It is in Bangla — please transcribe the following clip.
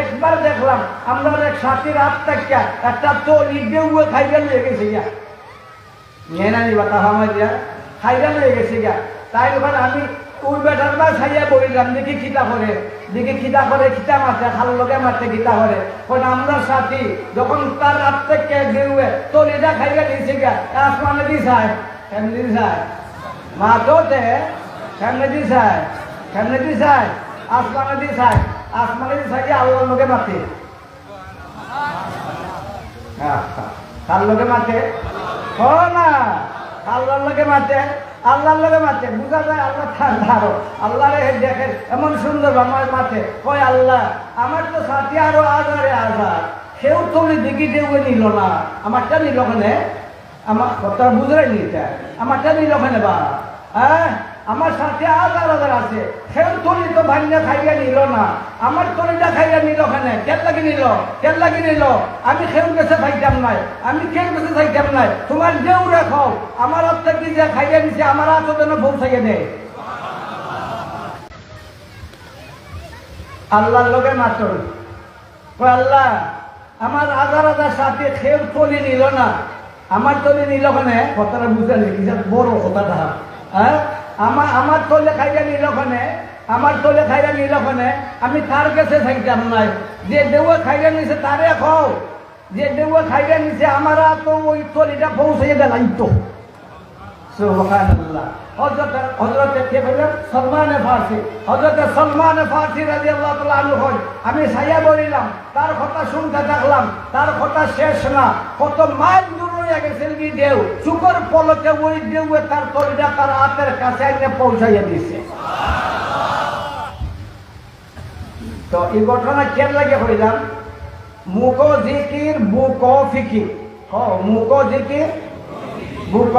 একবার দেখলাম আমরা এক সাথী রাত থেকে একটা তো লিখে উয়ে খাইবে লয়ে গেছে গিয়া। নিয়ে না নিবা, তাহা দিয়া খাইবে লয়ে গেছে গিয়া। তাই ওখানে আমি ওই বেটার বা খাইয়া বইলাম দেখি খিতা করে, দেখি খিতা করে খিতা মারতে খাল লোকে মারতে খিতা করে। কোন আমরা সাথী যখন তার রাত থেকে গেউয়ে তো লিটা খাইবে দিয়েছে গিয়া আসমানে দিছায় এমনি দিছায় মা তোতে কেমনে দিছায় কেমনে দিছায় আসমানে দিছায় আসমানে দিছায় যে আল্লাহর লোকে মাতে? হ্যাঁ, কার লোকে মাতে? ও না আল্লাহর লোকে মাতে আল্লাহর লোকে মাতে বুঝা যায় আল্লাহ ঠান্ডারো আল্লাহ রে দেখে এমন সুন্দর আমার মাতে কয় আল্লাহ আমার তো সাথী আরও আজারে আজার সেও তুমি দেখি দেউ নিল না আমারটা নিল ওখানে আমার কথা বুঝাই নিতে আমারটা নিল ওখানে বা? হ্যাঁ? আমার সাথে আজার আজার আছে। সেও তলি তো ভাঙিয়া খাইয়া নিল না। আমার তলিটা খাইয়া নিল ওখানে কেন লাগি নিল? কেন লাগি নিল? আমি খেউ গেছে খাইতাম নাই। আমি কেউ গেছে খাইতাম নাই। তোমার যেও রেখো আমার হাতে কি যে খাইয়া নিছে, আমার হাতে যেন পৌঁছাইয়া দেয় আল্লাহর লোকে মাত্র কয়, আল্লাহ, আমার হাজার হাজার সাথে খেউ তলি নিল না। আমার তলি নিল ওখানে কথাটা যে বড় কথাটা। হ্যাঁ? আমার আমার তলে খাইয়া নিল ওখানে আমার তলে খাইয়া নিল ওখানে আমি তার কাছে থাকতাম নাই। যে দেউয়া খাইয়া নিছে তারে খাও যে দেউয়া খাইয়া নিছে, আমার তো ওই তলিটা পৌঁছে গেলাই তো সুবহানাল্লাহ। হযরত হযরত কে বললেন সলমান ফারসি। হযরত সলমান ফারসি রাদিয়াল্লাহু তাআলা আমি সাইয়া বলিলাম, তার কথা শুনতে থাকলাম, তার কথা শেষ না। কত মাইল দূর হয়ে গেছিল কি দেও চুকর পলকে ওই দেউ তার তলিটা তার হাতের কাছে এনে পৌঁছাইয়া দিছে। তো এই ঘটনা কেন লাগে হইলাম? মুখ জিকির বুক ফিকির। হ মুখ জিকির বুক